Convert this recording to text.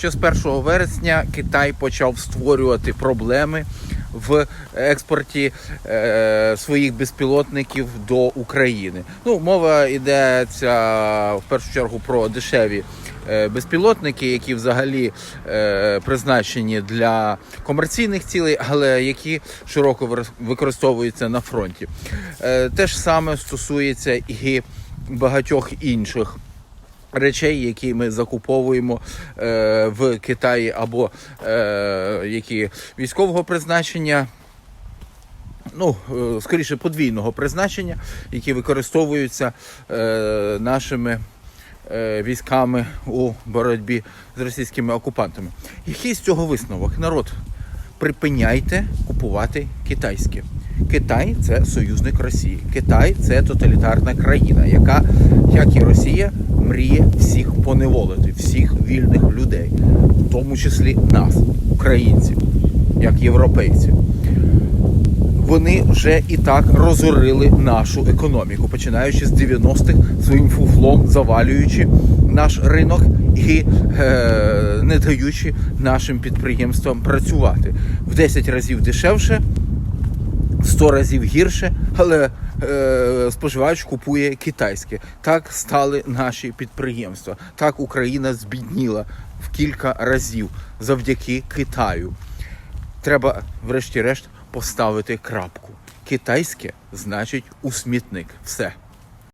що з 1 вересня Китай почав створювати проблеми в експорті е, своїх безпілотників до України. Ну, мова йдеться в першу чергу про дешеві е, безпілотники, які взагалі е, призначені для комерційних цілей, але які широко використовуються на фронті. Е, те ж саме стосується і багатьох інших речей, які ми закуповуємо е, в Китаї, або е, які військового призначення. Ну, е, скоріше, подвійного призначення, які використовуються е, нашими е, військами у боротьбі з російськими окупантами. Який з цього висновок? Народ, припиняйте купувати китайське. Китай це союзник Росії. Китай це тоталітарна країна, яка, як і Росія, мріє всіх поневолити, всіх вільних людей, в тому числі нас, українців, як європейців. Вони вже і так розорили нашу економіку, починаючи з 90-х своїм фуфлом, завалюючи наш ринок і е, не даючи нашим підприємствам працювати в 10 разів дешевше, в 100 разів гірше, але споживач купує китайське. Так стали наші підприємства. Так Україна збідніла в кілька разів завдяки Китаю. Треба, врешті-решт, поставити крапку. Китайське значить у смітник. Все.